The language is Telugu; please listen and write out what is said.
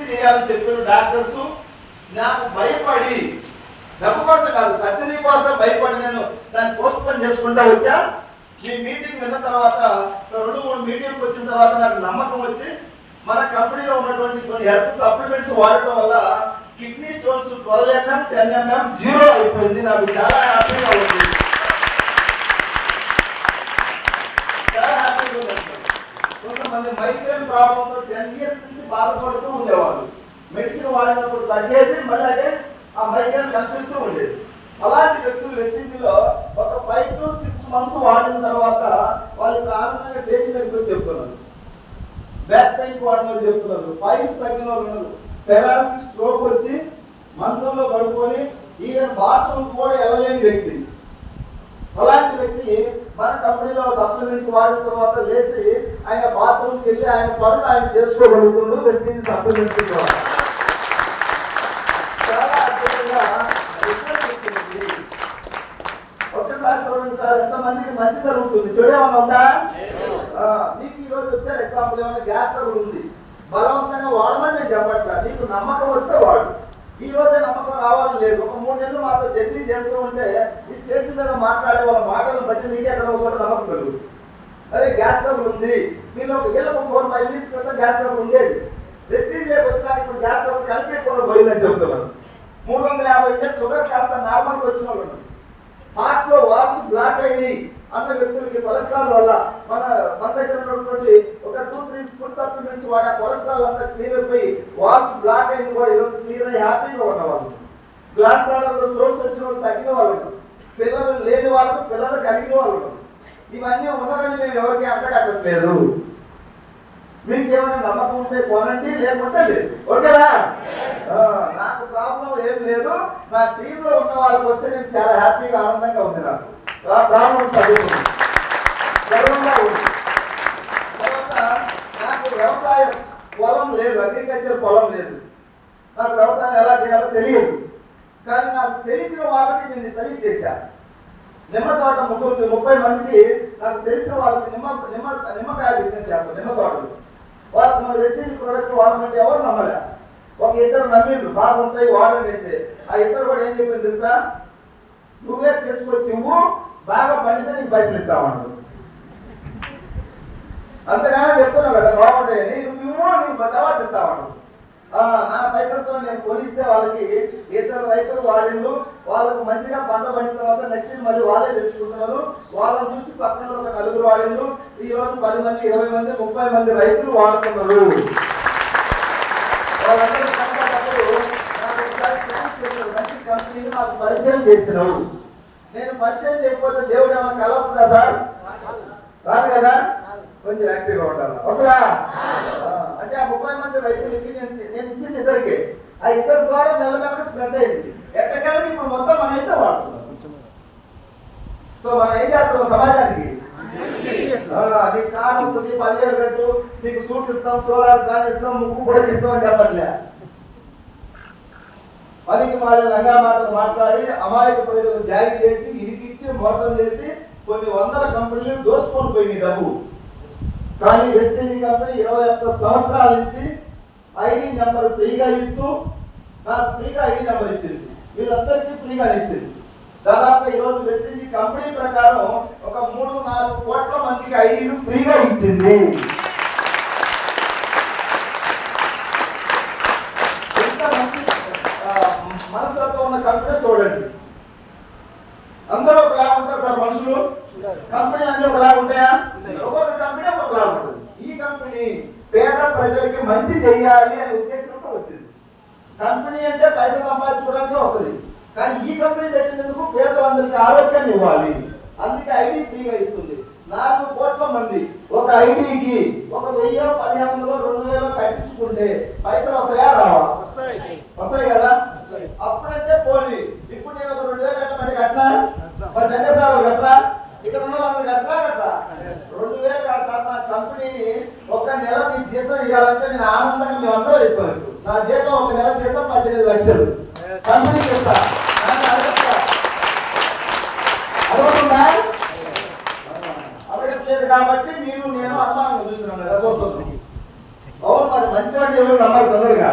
చేయాలని చెప్పిన డాక్టర్స్ నాకు భయపడి డబ్బు కోసం కాదు సర్జరీ కోసం భయపడి నేను దాన్ని పోస్ట్ పోన్ చేసుకుంటా వచ్చా. ఈ మీటింగ్ విన్న తర్వాత రెండు మూడు మీటింగ్కి వచ్చిన తర్వాత నాకు నమ్మకం వచ్చి మన కంపెనీలో ఉన్నటువంటి కొన్ని హెల్త్ సప్లిమెంట్స్ వాడటం వల్ల kidney stones twelve MM ten MM zero అయిపోయింది. నాకు చాలా హ్యాపీగా ఉంది చాలా హ్యాపీగా ఉంది కొంతమంది మైగ్రేన్ ప్రాబ్లంతో టెన్ ఇయర్స్ నుంచి బాధపడుతూ ఉండేవాళ్ళు. మెడిసిన్ వాడినప్పుడు తగ్గేది మళ్ళీ అదే ఆ మైగ్రేన్ కనిపిస్తూ ఉండేది. అలాంటి వ్యక్తులు వెస్టింజీలో ఒక ఫైవ్ టు సిక్స్ మంత్స్ వాడిన తర్వాత వాళ్ళకి ఆనందంగా స్టేజ్ మీదకి వచ్చి చెప్తున్నారు. బ్యాక్ పెయిన్ వాడిన వాళ్ళు చెప్తున్నారు. ఫైల్స్ తగ్గిన వాళ్ళు ఉన్నారు. పెరాలసిస్ స్ట్రోక్ వచ్చి మంచంలో పడుకొని ఈవెన్ బాత్రూమ్ కూడా వెళ్ళలేని వ్యక్తి. అలాంటి వ్యక్తి మన కంపెనీలో సప్లిమెంట్స్ వాడిన తర్వాత లేచి ఆయన వెళ్ళి ఆయన పనులు ఆయన చేసుకోగలుగుతుండు వెస్టింజ్ సప్లిమెంట్స్ ద్వారా చాలా అద్భుతంగా ఒక్కసారి చూడండి సార్ ఎంత మంచి జరుగుతుంది? చూడేమన్నా ఉందా? మీకు ఈ వచ్చారు ఎగ్జాంపుల్ ఏమైనా గ్యాస్ ట్రబుల్ ఉంది? బలవంతంగా వాడమని నేను చెప్పట్లా. నీకు నమ్మకం వస్తే వాడు. ఈ రోజే నమ్మకం రావాలని లేదు. ఒక మూడు నెలలు మాతో జర్నీ చేస్తూ ఉంటే ఈ స్టేజ్ మీద మాట్లాడే వాళ్ళ మాటలను బట్టి నీకే ఎక్కడ ఒకసారి నమ్మకం కలుగుతుంది అరే గ్యాస్ ట్రబుల్ ఉంది. దీనిలో ఒక ఏళ్ళకు ఫోర్ ఫైవ్ మినిట్స్ క్రితం గ్యాస్ ట్రబుల్ ఉండేది. వెస్టీజ్ రేపు వచ్చినాక ఇప్పుడు గ్యాస్ ట్రబుల్ కనిపెట్టకుండా పోయిందని చెప్తున్నాను. మూడు వందల యాభై ఉంటే షుగర్ కాస్త నార్మల్గా వచ్చిన వాళ్ళు ఉన్నారు. హార్ట్లో బ్లాక్ అయింది అన్న వ్యక్తులకి కొలెస్ట్రాల్ వల్ల మన మన దగ్గర ఉన్నటువంటి ఒక టూ త్రీ ఫుడ్ సప్లిమెంట్స్ వాడే కొలెస్ట్రాల్ అంతా క్లియర్ అయిపోయి వాల్స్ బ్లాక్ అయింది కూడా ఈరోజు క్లియర్ అయ్యి హ్యాపీగా ఉన్నవాళ్ళు. బ్లాక్ బ్లాడర్లో స్టోన్స్ వచ్చిన వాళ్ళు తగ్గిన వాళ్ళు. పిల్లలు లేని వాళ్ళకు పిల్లలు కలిగిన వాళ్ళు. ఇవన్నీ ఉన్నారని మేము ఎవరికి అంటగట్టట్లేదు. మీకు ఏమైనా నమ్మకం ఉంటే కొనండి లేకుంటే లేదు. ఓకేనా నాకు ప్రాబ్లం ఏం లేదు. నా టీంలో ఉన్న వాళ్ళకి వస్తే నేను చాలా హ్యాపీగా ఆనందంగా ఉంది నాకు. ఆ ప్రాబ్లం చదువుకున్నాను గర్వంగా ఉంది తర్వాత నాకు వ్యవసాయం పొలం లేదు అగ్రికల్చర్ పొలం లేదు. నాకు వ్యవసాయం ఎలా చేయాలో తెలియదు. కానీ నాకు తెలిసిన వాళ్ళకి నేను సజెస్ట్ చేశాను నిమ్మ తోట ముగ్గురు ముప్పై మందికి నాకు తెలిసిన వాళ్ళకి నిమ్మ నిమ్మ నిమ్మకాయ బిజినెస్ చేస్తారు నిమ్మ తోటలు వాళ్ళకి మన వెస్టేజ్ ప్రోడక్ట్ వాడమంటే ఎవరు నమ్మలే. ఒక ఇద్దరు నమ్మిండ్రు బాగుంటాయి వాడండి అంటే. ఆ ఇద్దరు కూడా ఏం చెప్పింది తెలుసా? నువ్వే తీసుకొచ్చివు బాగా పండితే నీకు పైసలు ఇస్తామన్నాడు అంతగానే చెప్తున్నావు కదా బాగుంటాయని. నువ్వు ఇవ్వు నీకు తర్వాత ఇస్తామన్నాడు నా పైసలతో నేను కొనిస్తే వాళ్ళకి ఇద్దరు రైతులు వాడిండ్రు వాళ్ళకు మంచిగా పంట పడిన తర్వాత నెక్స్ట్ మళ్ళీ వాళ్ళే తెచ్చుకుంటున్నారు. వాళ్ళని చూసి పక్కన ఒక నలుగురు వాడిండ్రు ఈ రోజు పది మంది ఇరవై మంది ముప్పై మంది రైతులు వాడుతున్నారు. వాళ్ళందరూ నాకు మంచి మాకు పరిచయం చేసినావు. నేను పరిచయం చేయకపోతే దేవుడు ఏమైనా కలవస్తుందా సార్? రాదు కదా? కొంచెం యాక్టివ్గా ఉండాలి. అసలా అంటే ఆ ముప్పై మంది రైతులకి నేను నేను ఇచ్చింది ఇద్దరికి. ఆ ఇద్దరు ద్వారా మెల్లమెల్లగా స్ప్రెడ్ అయింది. ఎట్టకాలం ఇప్పుడు మొత్తం మన అయితే వాడుతున్నాం. సో మనం ఏం చేస్తున్నాం సమాజానికి? నీకు కార్ వస్తుంది పదివేలు కట్టు నీకు సూట్ ఇస్తాం సోలార్ ఫ్యాన్ ఇస్తాం ముక్కు కూడా ఇస్తాం అని చెప్పట్లే. పనికి మాలిన రంగా మాటలు మాట్లాడి అమాయక ప్రజలను జాయిన్ చేసి ఇరికిచ్చి మోసం చేసి కొన్ని వందల కంపెనీలు దోసుకొని పోయినాయి డబ్బు. కానీ వెస్టేజ్ కంపెనీ ఇరవై ఒక్క సంవత్సరాల నుంచి ఐడి నెంబర్ ఫ్రీగా ఇస్తూ నాకు ఫ్రీగా ఐడి నెంబర్ ఇచ్చింది. వీళ్ళందరికీ ఫ్రీగా ఇచ్చింది. దాదాపు ఈ రోజు వెస్టేజ్ కంపెనీ ప్రకారం ఒక మూడు నాలుగు కోట్ల మందికి ఐడీలు ఫ్రీగా ఇచ్చింది. మనస్తత్వం ఉన్న కంపెనీ చూడండి. అందరూ ఒకలాగా ఉంటారు సార్ మనుషులు? కంపెనీ అన్ని ఒకలాగా ఉంటాయా ఒక్కొక్క కంపెనీ ఒకలాగా ఉంటుంది ఈ కంపెనీ పేద ప్రజలకి మంచి చేయాలి అనే ఉద్దేశంతో వచ్చింది. కంపెనీ అంటే పైసలు సంపాదించుకోవడానికి వస్తుంది. కానీ ఈ కంపెనీ పెట్టినందుకు పేదలందరికీ ఆరోగ్యాన్ని ఇవ్వాలి. అందుకే ఐడి ఫ్రీగా ఇస్తుంది. నాలుగు కోట్ల మంది ఒక ఐడికి ఒక వెయ్యో పదిహేను వందలు రెండు వేలు కట్టించుకుంటే పైసలు వస్తాయా రావా? వస్తాయి. కదా? అప్పుడంటే పోనీ ఇప్పుడు నేను ఒక రెండు వేలు కట్టమంటే కట్టనా? మరి సంజయ్ సార్ కట్టరా? ఇక్కడ ఉన్న వాళ్ళందరూ కట్టరా? కట్టరా రెండు వేలు నా కంపెనీని ఒక నెల మీ జీతం ఇవ్వాలంటే నేను ఆనందంగా మేము అందరం ఇస్తాం ఇప్పుడు. నా జీతం ఒక నెల జీతం పద్దెనిమిది లక్షలు. కంపెనీకి ఇస్తా. అడగకుండా అడగట్లేదు కాబట్టి మీరు నేను అనుమానంగా చూసినాం కదా చూస్తున్నాం అవును మరి మంచి వాటి ఎవరు నమ్మరు తొందరగా.